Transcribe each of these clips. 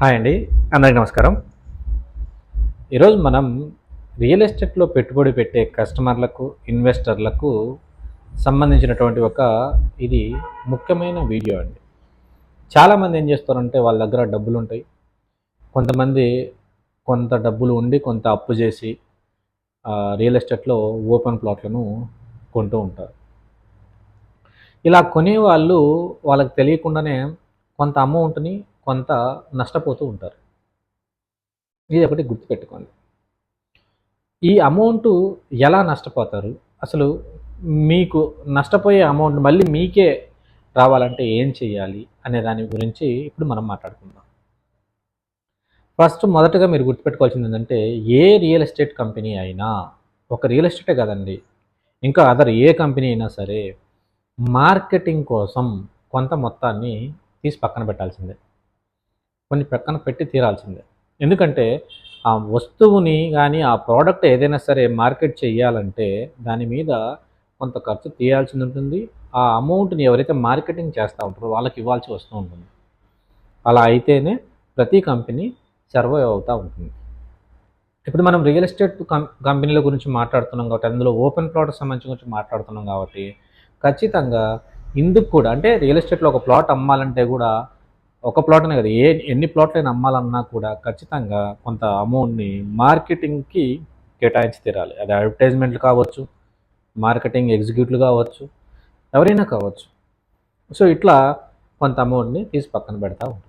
Hi అండి అందరికీ నమస్కారం. ఈరోజు మనం రియల్ ఎస్టేట్లో పెట్టుబడి పెట్టే కస్టమర్లకు ఇన్వెస్టర్లకు సంబంధించినటువంటి ఒక ఇది ముఖ్యమైన వీడియో అండి. చాలామంది ఏం చేస్తారంటే వాళ్ళ దగ్గర డబ్బులు ఉంటాయి కొంతమంది కొంత డబ్బులు ఉండి కొంత అప్పు చేసి రియల్ ఎస్టేట్లో ఓపెన్ ప్లాట్లను కొంటూ ఉంటారు. ఇలా కొనేవాళ్ళు వాళ్ళకి తెలియకుండానే కొంత అమౌంట్ని కొంత నష్టపోతూ ఉంటారు. ఇది ఒకటి గుర్తుపెట్టుకోండి. ఈ అమౌంట్ ఎలా నష్టపోతారు? అసలు మీకు నష్టపోయే అమౌంట్ మళ్ళీ మీకే రావాలంటే ఏం చేయాలి? అనే దాని గురించి ఇప్పుడు మనం మాట్లాడుకుందాం. ఫస్ట్ మొదటగా మీరు గుర్తుపెట్టుకోవాల్సింది ఏంటంటే ఏ రియల్ ఎస్టేట్ కంపెనీ అయినా ఒక రియల్ ఎస్టేటే కదండి ఇంకా అదర్ ఏ కంపెనీ అయినా సరే మార్కెటింగ్ కోసం కొంత మొత్తాన్ని తీసి పక్కన పెట్టాల్సిందే. కొన్ని పక్కన పెట్టి తీరాల్సిందే. ఎందుకంటే ఆ వస్తువుని కానీ ఆ ప్రోడక్ట్ ఏదైనా సరే మార్కెట్ చేయాలంటే దాని మీద కొంత ఖర్చు తీయాల్సి ఉంటుంది. ఆ అమౌంట్ని ఎవరైతే మార్కెటింగ్ చేస్తూ ఉంటారో వాళ్ళకి ఇవ్వాల్సి వస్తూ ఉంటుంది. అలా అయితేనే ప్రతి కంపెనీ సర్వైవ్ అవుతూ ఉంటుంది. ఇప్పుడు మనం రియల్ ఎస్టేట్ కం కంపెనీల గురించి మాట్లాడుతున్నాం కాబట్టి అందులో ఓపెన్ ప్లాట్ సంబంధించి గురించి మాట్లాడుతున్నాం కాబట్టి ఖచ్చితంగా ఇందుకు కూడా అంటే రియల్ ఎస్టేట్లో ఒక ప్లాట్ అమ్మాలంటే కూడా ఒక ప్లాట్నే కదా ఏ ఎన్ని ప్లాట్లైనా అమ్మాలన్నా కూడా ఖచ్చితంగా కొంత అమౌంట్ని మార్కెటింగ్కి కేటాయించి తీరాలి. అది అడ్వర్టైజ్మెంట్లు కావచ్చు మార్కెటింగ్ ఎగ్జిక్యూటివ్ కావచ్చు ఎవరైనా కావచ్చు. సో ఇట్లా కొంత అమౌంట్ని తీసి పక్కన పెడతా ఉంటుంది.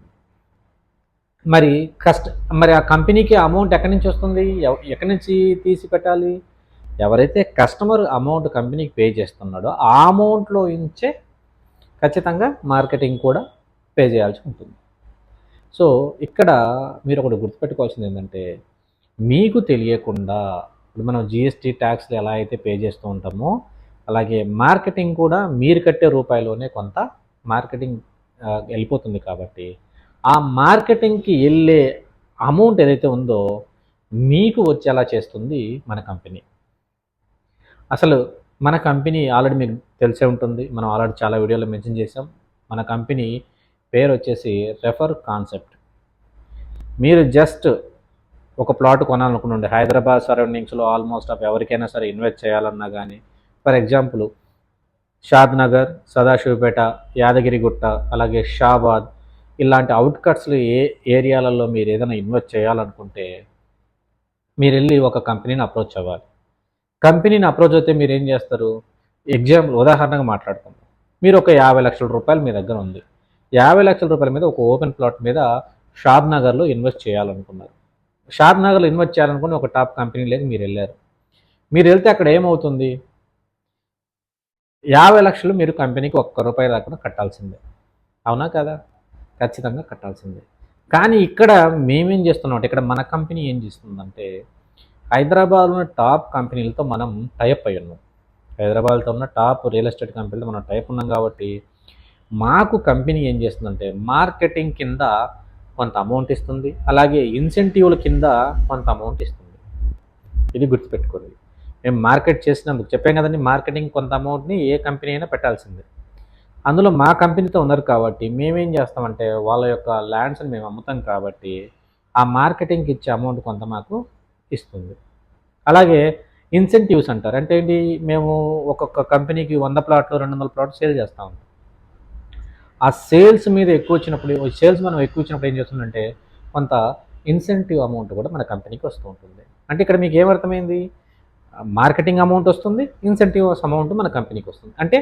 మరి కష్ట మరి ఆ కంపెనీకి అమౌంట్ ఎక్కడి నుంచి వస్తుంది? ఎక్కడి నుంచి తీసి పెట్టాలి? ఎవరైతే కస్టమర్ అమౌంట్ కంపెనీకి పే చేస్తున్నాడో ఆ అమౌంట్లో నుంచే ఖచ్చితంగా మార్కెటింగ్ కూడా పే చేయాల్సి ఉంటుంది. సో ఇక్కడ మీరు ఒకటి గుర్తుపెట్టుకోవాల్సింది ఏంటంటే మీకు తెలియకుండా ఇప్పుడు మనం జిఎస్టీ ట్యాక్స్లు ఎలా అయితే పే చేస్తూ ఉంటామో అలాగే మార్కెటింగ్ కూడా మీరు కట్టే రూపాయలోనే కొంత మార్కెటింగ్ వెళ్ళిపోతుంది కాబట్టి ఆ మార్కెటింగ్కి వెళ్ళే అమౌంట్ ఏదైతే ఉందో మీకు వచ్చేలా చేస్తుంది మన కంపెనీ. అసలు మన కంపెనీ ఆల్రెడీ మీకు తెలిసే ఉంటుంది. మనం ఆల్రెడీ చాలా వీడియోలో మెన్షన్ చేసాం మన కంపెనీ పేరు వచ్చేసి రెఫర్ కాన్సెప్ట్ మీరు జస్ట్ ఒక ప్లాట్ కొనాలనుకుంటుండే హైదరాబాద్ సరౌండింగ్స్లో ఆల్మోస్ట్ ఆఫ్ ఎవరికైనా సరే ఇన్వెస్ట్ చేయాలన్నా కానీ ఫర్ ఎగ్జాంపుల్ షాద్ నగర్ సదాశివపేట యాదగిరిగుట్ట అలాగే షాబాద్ ఇలాంటి అవుట్కట్స్లో ఏ ఏరియాలలో మీరు ఏదైనా ఇన్వెస్ట్ చేయాలనుకుంటే మీరు వెళ్ళి ఒక కంపెనీని అప్రోచ్ అవ్వాలి. కంపెనీని అప్రోచ్ అయితే మీరు ఏం చేస్తారు? ఎగ్జాంపుల్ ఉదాహరణగా మాట్లాడుకుందాం. మీరు ఒక యాభై లక్షల రూపాయలు మీ దగ్గర ఉంది. యాభై లక్షల రూపాయల మీద ఒక ఓపెన్ ప్లాట్ మీద షాద్ నగర్లో ఇన్వెస్ట్ చేయాలనుకున్నారు. షాద్ నగర్లో ఇన్వెస్ట్ చేయాలనుకుని ఒక టాప్ కంపెనీలోకి మీరు వెళ్ళారు. మీరు వెళ్తే అక్కడ ఏమవుతుంది? యాభై లక్షలు మీరు కంపెనీకి ఒక్క రూపాయి రాకుండా కట్టాల్సిందే. అవునా కదా? ఖచ్చితంగా కట్టాల్సిందే. కానీ ఇక్కడ మేమేం చేస్తున్నాం అంటే ఇక్కడ మన కంపెనీ ఏం చేస్తుందంటే హైదరాబాద్లో ఉన్న టాప్ కంపెనీలతో మనం టైప్ అయి ఉన్నాం. హైదరాబాద్తో ఉన్న టాప్ రియల్ ఎస్టేట్ కంపెనీలతో మనం టైప్ ఉన్నాం కాబట్టి మాకు కంపెనీ ఏం చేస్తుందంటే మార్కెటింగ్ కింద కొంత అమౌంట్ ఇస్తుంది అలాగే ఇన్సెంటివ్ల కింద కొంత అమౌంట్ ఇస్తుంది. ఇది గుర్తుపెట్టుకోండి. మేము మార్కెట్ చేసినందుకు చెప్పాం కదండి మార్కెటింగ్ కొంత అమౌంట్ని ఏ కంపెనీ అయినా పెట్టాల్సిందే. అందులో మా కంపెనీతో ఉన్నారు కాబట్టి మేమేం చేస్తామంటే వాళ్ళ యొక్క ల్యాండ్స్ని మేము అమ్ముతాం కాబట్టి ఆ మార్కెటింగ్కి ఇచ్చే అమౌంట్ కొంత మాకు ఇస్తుంది. అలాగే ఇన్సెంటివ్స్ అంటారు. అంటే ఏంటి? మేము ఒక్కొక్క కంపెనీకి వంద ప్లాట్లు రెండు వందల ప్లాట్లు సేల్ చేస్తూ ఉంటాం. ఆ సేల్స్ మీద ఎక్కువ వచ్చినప్పుడు సేల్స్ మనం ఎక్కువ వచ్చినప్పుడు ఏం చేస్తుందంటే కొంత ఇన్సెంటివ్ అమౌంట్ కూడా మన కంపెనీకి వస్తూ ఉంటుంది. అంటే ఇక్కడ మీకు ఏమర్థమైంది? మార్కెటింగ్ అమౌంట్ వస్తుంది ఇన్సెంటివ్ అమౌంట్ మన కంపెనీకి వస్తుంది. అంటే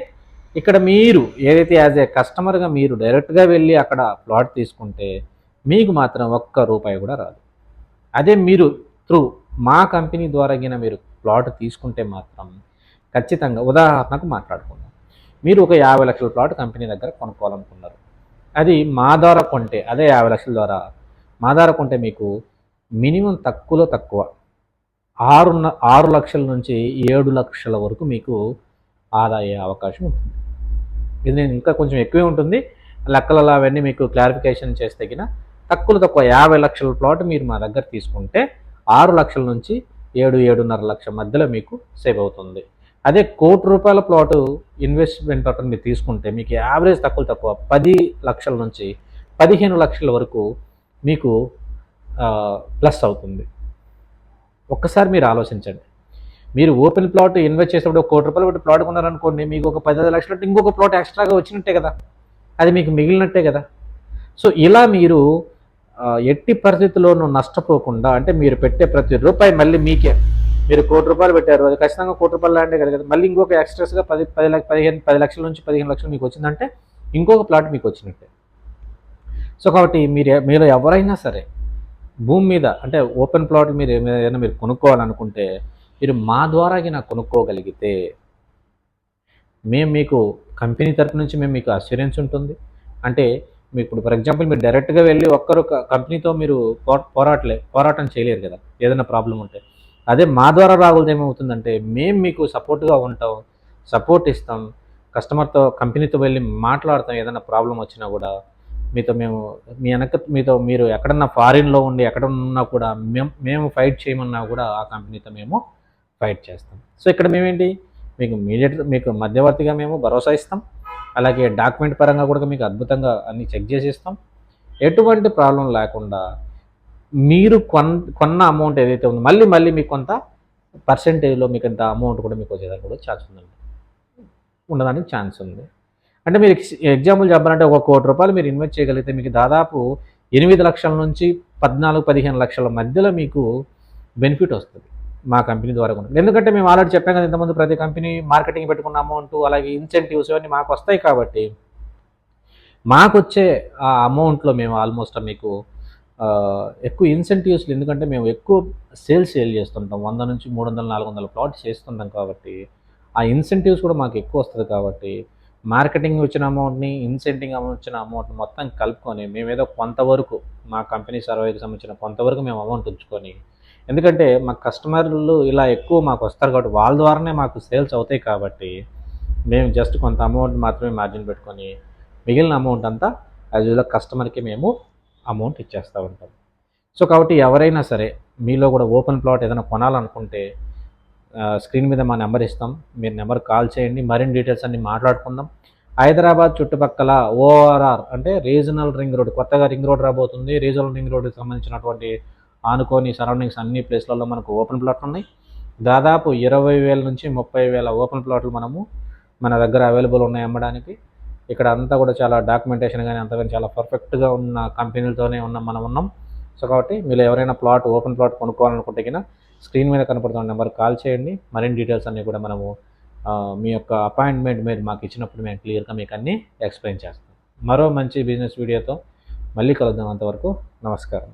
ఇక్కడ మీరు ఏదైతే యాజ్ ఏ కస్టమర్గా మీరు డైరెక్ట్గా వెళ్ళి అక్కడ ప్లాట్ తీసుకుంటే మీకు మాత్రం ఒక్క రూపాయి కూడా రాదు. అదే మీరు త్రూ మా కంపెనీ ద్వారా గిన మీరు ప్లాట్ తీసుకుంటే మాత్రం ఖచ్చితంగా ఉదాహరణకు మాట్లాడుకుందాం. మీరు ఒక యాభై లక్షల ప్లాట్ కంపెనీ దగ్గర కొనుక్కోవాలనుకున్నారు. అది మా ద్వారా కొంటే అదే యాభై లక్షల ద్వారా మా ద్వారా కొంటే మీకు మినిమం తక్కువలో తక్కువ ఆరు ఆరు లక్షల నుంచి ఏడు లక్షల వరకు మీకు ఆదా అయ్యే అవకాశం ఉంటుంది. ఇది నేను ఇంకా కొంచెం ఎక్కువే ఉంటుంది. లెక్కలలో అవన్నీ మీకు క్లారిఫికేషన్ చేస్తే గిన తక్కువలో తక్కువ యాభై లక్షల ప్లాట్ మీరు మా దగ్గర తీసుకుంటే ఆరు లక్షల నుంచి ఏడు ఏడున్నర లక్షల మధ్యలో మీకు సేవ్ అవుతుంది. అదే కోటి రూపాయల ప్లాట్ ఇన్వెస్ట్మెంట్ పక్కన మీరు తీసుకుంటే మీకు యావరేజ్ తక్కువ తక్కువ పది లక్షల నుంచి పదిహేను లక్షల వరకు మీకు ప్లస్ అవుతుంది. ఒక్కసారి మీరు ఆలోచించండి. మీరు ఓపెన్ ప్లాట్ ఇన్వెస్ట్ చేసేటప్పుడు ఒక కోటి రూపాయలు పెట్టి ప్లాట్ కొన్నారనుకోండి మీకు ఒక పదిహేను లక్షలు అంటే ఇంకొక ప్లాట్ ఎక్స్ట్రాగా వచ్చినట్టే కదా. అది మీకు మిగిలినట్టే కదా. సో ఇలా మీరు ఎట్టి పరిస్థితుల్లోనూ నష్టపోకుండా అంటే మీరు పెట్టే ప్రతి రూపాయి మళ్ళీ మీకే. మీరు కోటి రూపాయలు పెట్టారు. అది ఖచ్చితంగా కోటి రూపాయలు ల్యాండే కదా మళ్ళీ ఇంకొక ఎక్స్ట్రాస్గా పది పది లక్ష పదిహేను పది లక్షల నుంచి పదిహేను లక్షలు మీకు వచ్చిందంటే ఇంకొక ప్లాట్ మీకు వచ్చినట్టే. సో కాబట్టి మీరు మీరు ఎవరైనా సరే భూమి మీద అంటే ఓపెన్ ప్లాట్ మీరు ఏదైనా మీరు కొనుక్కోవాలనుకుంటే మీరు మా ద్వారా నాకు కొనుక్కోగలిగితే మేము మీకు కంపెనీ తరపు నుంచి మేము మీకు అస్యూరెన్స్ ఉంటుంది. అంటే మీకు ఇప్పుడు ఫర్ ఎగ్జాంపుల్ మీరు డైరెక్ట్గా వెళ్ళి ఒక్కరు కంపెనీతో మీరు పోరాటలే పోరాటం చేయలేరు కదా. ఏదైనా ప్రాబ్లం ఉంటే. అదే మా ద్వారా రాగలదు ఏమవుతుందంటే మేము మీకు సపోర్ట్గా ఉంటాం సపోర్ట్ ఇస్తాం కస్టమర్తో కంపెనీతో వెళ్ళి మాట్లాడతాం ఏదైనా ప్రాబ్లం వచ్చినా కూడా. మీతో మేము మీ వెనక మీతో మీరు ఎక్కడన్నా ఫారిన్లో ఉండి ఎక్కడ ఉన్నా కూడా మేము మేము ఫైట్ చేయమన్నా కూడా ఆ కంపెనీతో మేము ఫైట్ చేస్తాం. సో ఇక్కడ మేమేంటి? మీకు మీడియట్ మీకు మధ్యవర్తిగా మేము భరోసా ఇస్తాం. అలాగే డాక్యుమెంట్ పరంగా కూడా మీకు అద్భుతంగా అన్ని చెక్ చేసి ఇస్తాం. ఎటువంటి ప్రాబ్లం లేకుండా మీరు కొన్ కొన్న అమౌంట్ ఏదైతే ఉందో మళ్ళీ మళ్ళీ మీకు కొంత పర్సెంటేజ్లో మీకు ఇంత అమౌంట్ కూడా మీకు వచ్చేదానికి కూడా ఛాన్స్ ఉందండి. ఉండడానికి ఛాన్స్ ఉంది. అంటే మీరు ఎగ్జాంపుల్ చెప్పాలంటే ఒక కోటి రూపాయలు మీరు ఇన్వెస్ట్ చేయగలిగితే మీకు దాదాపు ఎనిమిది లక్షల నుంచి పద్నాలుగు పదిహేను లక్షల మధ్యలో మీకు బెనిఫిట్ వస్తుంది మా కంపెనీ ద్వారా కూడా. ఎందుకంటే మేము ఆల్రెడీ చెప్పాం కదా ఇంతకుముందు ప్రతి కంపెనీ మార్కెటింగ్ పెట్టుకున్న అమౌంట్ అలాగే ఇన్సెంటివ్స్ ఇవన్నీ మాకు వస్తాయి కాబట్టి మాకు వచ్చే ఆ అమౌంట్లో మేము ఆల్మోస్ట్ మీకు ఎక్కువ ఇన్సెంటివ్స్లు ఎందుకంటే మేము ఎక్కువ సేల్స్ సేల్ చేస్తుంటాం. వంద నుంచి మూడు వందల నాలుగు వందల ప్లాట్స్ చేస్తుంటాం కాబట్టి ఆ ఇన్సెంటివ్స్ కూడా మాకు ఎక్కువ వస్తుంది కాబట్టి మార్కెటింగ్ వచ్చిన అమౌంట్ని ఇన్సెంటివ్ అమౌంట్ వచ్చిన అమౌంట్ మొత్తం కలుపుకొని మేమేదో కొంతవరకు మా కంపెనీ సర్వేకి సంబంధించిన కొంతవరకు మేము అమౌంట్ ఉంచుకొని ఎందుకంటే మా కస్టమర్లు ఇలా ఎక్కువ మాకు వస్తారు కాబట్టి వాళ్ళ ద్వారానే మాకు సేల్స్ అవుతాయి కాబట్టి మేము జస్ట్ కొంత అమౌంట్ మాత్రమే మార్జిన్ పెట్టుకొని మిగిలిన అమౌంట్ అంతా యాజ్ యూజువల్ కస్టమర్కి మేము అమౌంట్ ఇచ్చేస్తూ ఉంటాం. సో కాబట్టి ఎవరైనా సరే మీలో కూడా ఓపెన్ ప్లాట్ ఏదైనా కొనాలనుకుంటే స్క్రీన్ మీద మా నెంబర్ ఇస్తాం. మీరు నెంబర్ కాల్ చేయండి. మరిన్ని డీటెయిల్స్ అన్ని మాట్లాడుకుందాం. హైదరాబాద్ చుట్టుపక్కల ఓఆర్ఆర్ అంటే రీజనల్ రింగ్ రోడ్ కొత్తగా రింగ్ రోడ్ రాబోతుంది. రీజనల్ రింగ్ రోడ్కి సంబంధించినటువంటి ఆనుకోని సరౌండింగ్స్ అన్ని ప్లేస్లలో మనకు ఓపెన్ ప్లాట్లు ఉన్నాయి. దాదాపు ఇరవై వేల నుంచి ముప్పై వేల ఓపెన్ ప్లాట్లు మనము మన దగ్గర అవైలబుల్ ఉన్నాయి అమ్మడానికి. ఇక్కడ అంతా కూడా చాలా డాక్యుమెంటేషన్ కానీ అంతా కానీ చాలా పర్ఫెక్ట్గా ఉన్న కంపెనీలతోనే ఉన్న మనం ఉన్నాం. సో కాబట్టి మీరు ఎవరైనా ప్లాట్ ఓపెన్ ప్లాట్ కొనుక్కోవాలనుకుంటే కింద స్క్రీన్ మీద కనపడుతున్న నెంబర్ కాల్ చేయండి. మరిన్ని డీటెయిల్స్ అన్నీ కూడా మనము మీ యొక్క అపాయింట్మెంట్ మీరు మాకు ఇచ్చినప్పుడు మేము క్లియర్గా మీకు అన్నీ ఎక్స్ప్లెయిన్ చేస్తాం. మరో మంచి బిజినెస్ వీడియోతో మళ్ళీ కలుద్దాం అంతవరకు నమస్కారం.